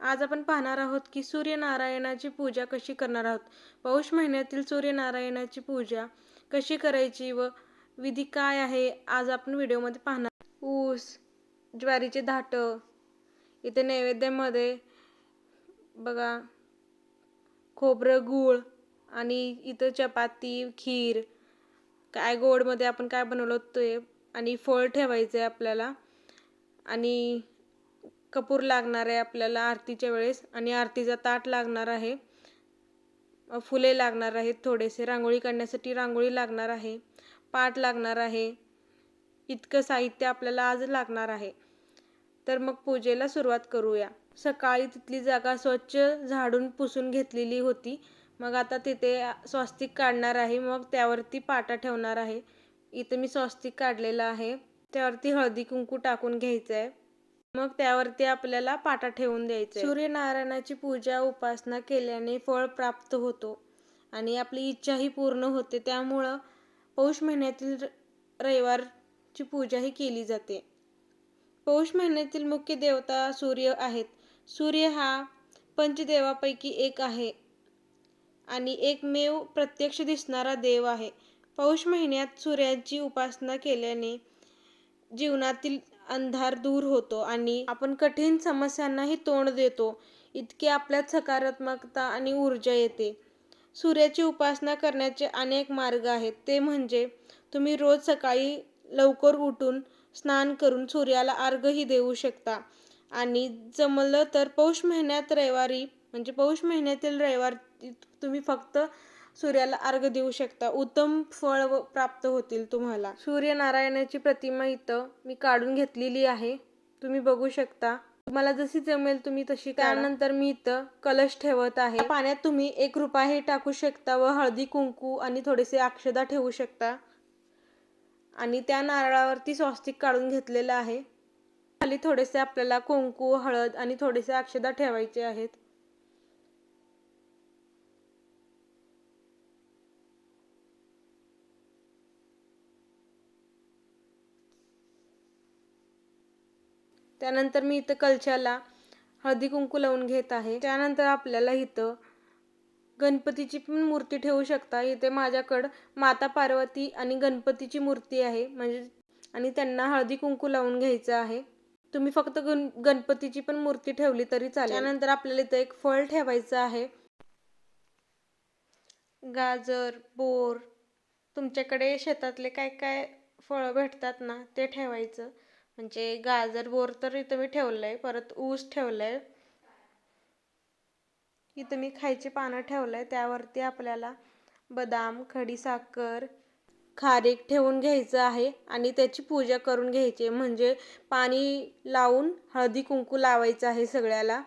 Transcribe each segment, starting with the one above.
आज आपण पाहणार आहोत की सूर्यनारायणाची पूजा कशी करणार आहोत. पौष महिन्यातील सूर्यनारायणाची पूजा कशी करायची व विधी काय आहे आज आपण व्हिडिओमध्ये पाहणार ऊस ज्वारीचे धाटं इथे नैवेद्यामध्ये बघा खोबरं गूळ आणि इथं चपाती खीर काय गोडमध्ये आपण काय बनवलं ते आणि फळ ठेवायचं आहे आपल्याला आणि कपूर लागणार आहे आपल्याला आरतीच्या वेळेस आणि आरतीचा ताट लागणार आहे. फुले लागणार आहेत थोडेसे. रांगोळी काढण्यासाठी रांगोळी लागणार आहे. पाट लागणार आहे. इतकं साहित्य आपल्याला आज लागणार आहे. तर मग पूजेला सुरुवात करूया. सकाळी तिथली जागा स्वच्छ झाडून पुसून घेतलेली होती. मग आता तिथे स्वस्तिक काढणार आहे. मग त्यावरती पाटा ठेवणार आहे. इथं मी स्वस्तिक काढलेलं आहे. त्यावरती हळदी कुंकू टाकून घ्यायचं आहे मग त्यावरती आपल्याला पाटा ठेवून द्यायचा सूर्यनारायणाची पूजा उपासना केल्याने फळ प्राप्त होतो आणि आपली इच्छाही पूर्ण होते. त्यामुळं पौष महिन्यातील रविवारची पूजाही केली जाते. पौष महिन्यातील मुख्य देवता सूर्य आहेत. सूर्य हा पंचदेवापैकी एक आहे आणि एकमेव प्रत्यक्ष दिसणारा देव आहे. पौष महिन्यात सूर्याची उपासना केल्याने जीवनातील अंधार दूर होतो आणि आपण कठीण समस्यांनाही तोंड देतो. इतके आपल्यात सकारात्मकता आणि ऊर्जा येते. सूर्याची उपासना करण्याचे अनेक मार्ग आहेत. ते म्हणजे तुम्ही रोज सकाळी लवकर उठून स्नान करून सूर्याला अर्घही देऊ शकता. आणि जमलं तर पौष महिन्यात रविवारी म्हणजे पौष महिन्यातील रविवारी तुम्ही फक्त सूर्याला अर्घ देऊ शकता. उत्तम फळ प्राप्त होतील तुम्हाला. सूर्यनारायणाची प्रतिमा इथं मी काढून घेतलेली आहे. तुम्ही बघू शकता. तुम्हाला जशी जमेल तुम्ही तशी त्यानंतर मी इथं कलश ठेवत आहे. पाण्यात तुम्ही एक रुपयाही टाकू शकता व हळदी कुंकू आणि थोडेसे अक्षदा ठेवू शकता. आणि त्या नारळावरती स्वस्तिक काढून घेतलेलं आहे. खाली थोडेसे आपल्याला कुंकू हळद आणि थोडेसे अक्षदा ठेवायचे आहेत. त्यानंतर मी इथं कलशाला हळदी कुंकू लावून घेत आहे. त्यानंतर आपल्याला इथं गणपतीची पण मूर्ती ठेवू शकता. इथे माझ्याकडं माता पार्वती आणि गणपतीची मूर्ती आहे. म्हणजे आणि त्यांना हळदी कुंकू लावून घ्यायचं आहे. तुम्ही फक्त गण गणपतीची पण मूर्ती ठेवली तरी चालेल. त्यानंतर आपल्याला इथं एक फळ ठेवायचं आहे. गाजर बोर तुमच्याकडे शेतातले काय काय फळं भेटतात ना ते ठेवायचं. म्हणजे गाजर बोर तर इथं मी ठेवलं आहे परत ऊस ठेवलं आहे इथं मी खायची पानं ठेवलं आहे त्यावरती आपल्याला बदाम खडीसाखर खारीक ठेवून घ्यायचं आहे आणि त्याची पूजा करून घ्यायची आहे. म्हणजे पाणी लावून हळदी कुंकू लावायचं आहे सगळ्याला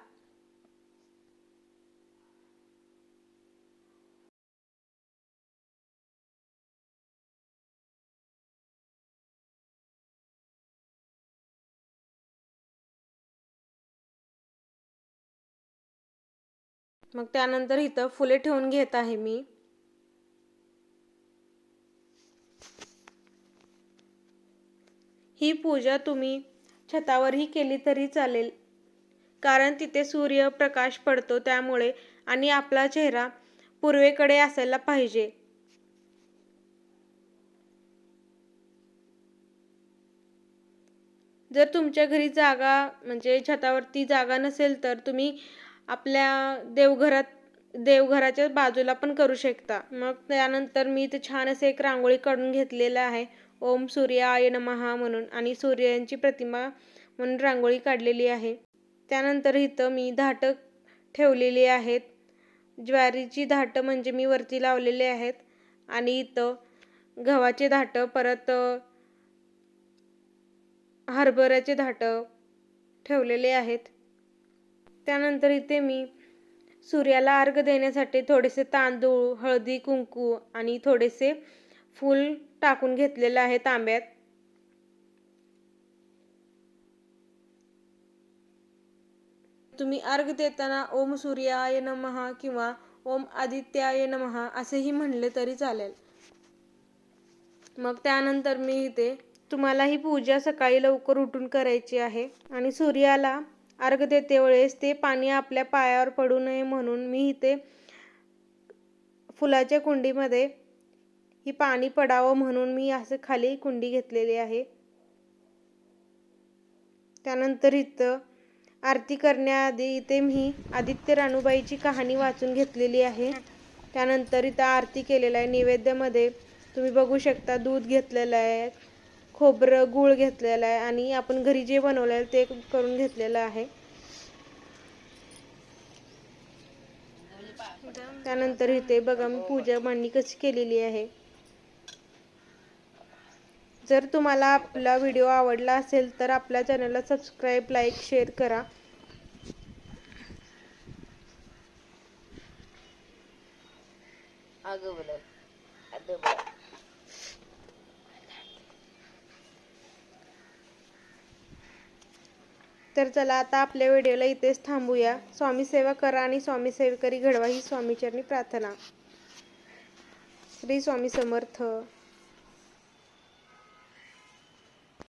मग त्यानंतर इथं फुले ठेवून घेत आहे मी. ही पूजा तुम्ही छतावरही केली तरी चालेल. कारण तिथे सूर्यप्रकाश पडतो त्यामुळे आणि आपला चेहरा पूर्वेकडे असायला पाहिजे. जर तुमच्या घरी जागा म्हणजे छतावरती जागा नसेल तर तुम्ही आपल्या देवघरात देवघराच्या बाजूला पण करू शकता. मग त्यानंतर मी इथे छान असे एक रांगोळी काढून घेतलेलं आहे. ओम सूर्याय नमहा म्हणून आणि सूर्यांची प्रतिमा म्हणून रांगोळी काढलेली आहे. त्यानंतर इथं मी धाटं ठेवलेली आहेत. ज्वारीची धाटं म्हणजे मी वरती लावलेले आहेत आणि इथं गव्हाचे धाटं परत हरभऱ्याचे धाटं ठेवलेले आहेत. त्यानंतर इथे मी सूर्याला अर्घ देण्यासाठी थोडेसे तांदूळ हळदी कुंकू आणि थोडेसे फूल टाकून घेतलेलं आहे तांब्यात. तुम्ही अर्घ देताना ओम सूर्याय नमहा किंवा ओम आदित्याय नमहा असेही म्हणले तरी चालेल. मग त्यानंतर मी इथे तुम्हाला ही पूजा सकाळी लवकर उठून करायची आहे आणि सूर्याला अर्घ देते वेळेस ते पाणी आपल्या पायावर पडू नये म्हणून मी इथे फुलाच्या कुंडीमध्ये ही पाणी पडावं म्हणून मी असं खाली कुंडी घेतलेली आहे. त्यानंतर इथं आरती करण्याआधी इथे मी आदित्य राणूबाईची कहाणी वाचून घेतलेली आहे. त्यानंतर इथं आरती केलेलं आहे. नैवेद्यामध्ये तुम्ही बघू शकता दूध घेतलेलं आहे. खोबरं गूळ घेतलेलं आहे आणि आपण घरी जे बनवलं आहे ते करून घेतलेलं आहे. त्यानंतर इथे बघा मी पूजा मांडणी कशी केलेली आहे. जर तुम्हाला आपला व्हिडिओ आवडला असेल तर आपल्या चॅनलला सबस्क्राईब लाईक शेअर करा. अगं अगं बोला तर चला आता आपल्या व्हिडिओला इथेच थांबूया. स्वामी सेवा करा आणि स्वामी सेवेकरी घडवा ही स्वामीचरणी प्रार्थना. श्री स्वामी समर्थ.